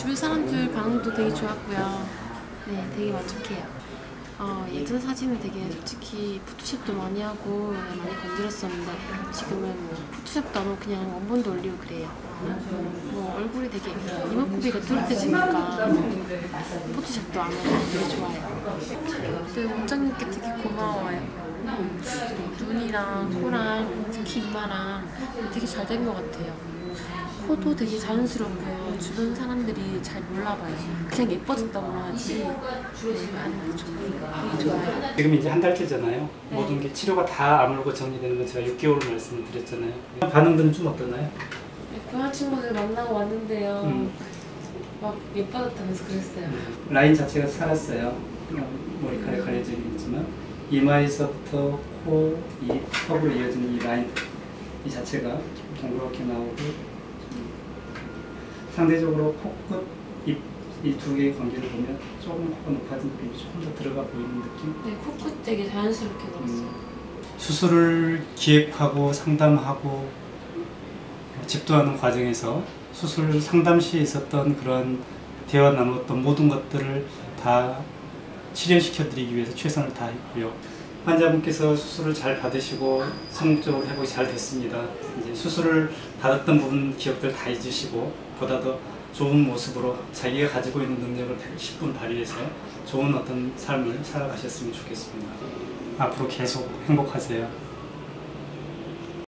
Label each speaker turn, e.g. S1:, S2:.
S1: 주변 사람들 반응도 되게 좋았고요. 네, 되게 만족해요. 어, 예전 사진은 되게 솔직히 포토샵도 많이 하고 많이 건드렸었는데 지금은 뭐 포토샵도 안 하고 그냥 원본도 올리고 그래요. 뭐 얼굴이 되게 이목구비가 뚜렷해지니까 포토샵도 안 하고 되게 좋아요. 네, 원장님께 되게 고마워요. 음, 눈이랑 코랑 특히 이마랑 되게 잘 된 것 같아요. 코도 되게 자연스럽고요. 주변 사람들이 잘 몰라봐요. 그냥 예뻐졌다고만 하지. 네, 많이 좋고 되게 좋아요.
S2: 지금 이제 한 달째잖아요. 모든 게 치료가 다 아물고 정리되는 건 제가 6개월 말씀을 드렸잖아요. 반응들은 좀 어떠나요?
S1: 고향 친구들 만나고 왔는데요.
S2: 음.
S1: 막 예뻐졌다면서 그랬어요.
S2: 라인 자체가 살았어요. 머리카락 가려지긴 있지만 이마에서부터 코, 이 턱으로 이어지는 이 라인 이 자체가 좀 동그랗게 나오고 좀 상대적으로 코끝, 입 이 두 개의 관계를 보면 조금 코가 높아진 느낌이 조금 더 들어가 보이는 느낌?
S1: 네, 코끝 되게 자연스럽게
S2: 음.
S1: 나왔어요.
S2: 수술을 기획하고 상담하고 집도하는 과정에서 수술 상담 시에 있었던 그런 대화 나눴던 모든 것들을 다 실현시켜 드리기 위해서 최선을 다했고요. 환자분께서 수술을 잘 받으시고 성공적으로 회복이 잘 됐습니다. 이제 수술을 받았던 부분 기억들 다 잊으시고 보다 더 좋은 모습으로 자기가 가지고 있는 능력을 10분 발휘해서 좋은 어떤 삶을 살아가셨으면 좋겠습니다. 앞으로 계속 행복하세요.